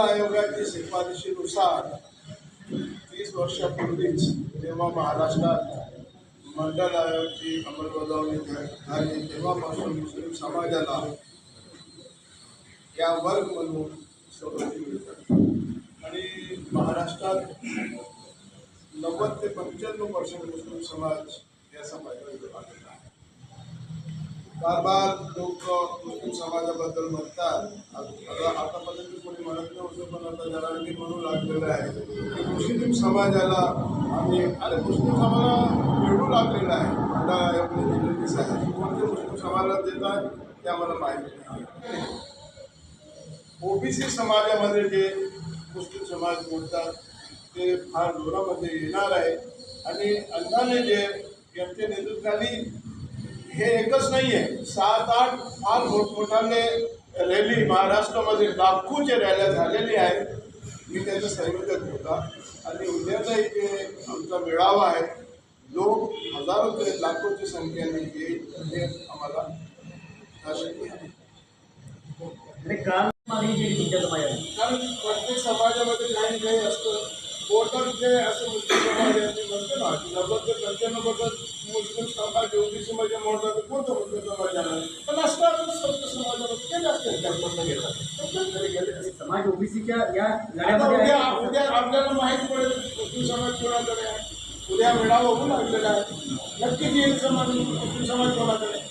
आयोगाची शिफारशीनुसार तीस वर्षापूर्वीच जेव्हा महाराष्ट्रात मंडल आयोगाची अंमलबजावणी झाली तेव्हापासून मुस्लिम समाजाला या वर्ग म्हणून सवलती मिळतात. आणि महाराष्ट्रात नव्वद ते पंच्याण्णव पर्सेंट मुस्लिम समाज या समाजामध्ये विभागलेला आहे बार बार लोक मुस्लिम समाजाबद्दल म्हणतात. आता आतापर्यंत कोणी म्हणत नव्हतं पण आता जरांगी म्हणू लागलेलं आहे. की मुस्लिम समाजाला आम्ही अरे मुस्लिम समाजाला मिळू लागलेला आहे. आता कोणते मुस्लिम समाजाला देतात ते आम्हाला माहिती नाही. ओबीसी समाजामध्ये जे मुस्लिम समाज बोलतात ते फार जोरामध्ये येणार आहे. आणि अन्नाने जे यांच्या नेतृत्वाने हे एकच नाही आहे सात आठ फार मोठमोठाले रॅली महाराष्ट्रामध्ये लाखोचे रॅल्या झालेली आहेत मी त्याचं संयोजक होता आणि उद्याचाही जे आमचा मेळावा आहे. लोक हजारो ते लाखोच्या संख्येने येईल हे आम्हाला कारण प्रत्येक समाजामध्ये काही काही असतं. कोर्टात जे असं मुस्लिम समाज आहे ते म्हणतो ना की नव्वद ते पंच्याण्णव पर्सेंट मुस्लिम समाज ओबीसी मध्ये मोडतात तर कोणतं मुस्लिम समाज आहे पण असतात सर्व समाजामध्ये ते जास्त संपर्क घेतात. समाज ओबीसीच्या या उद्या. उद्या आपल्याला माहित पडेल मुस्लिम समाज कोणाकडे आहे उद्या मेळावा होऊ लागलेला आहे नक्कीच येईल समाज मुस्लिम समाज कोणाकडे आहे.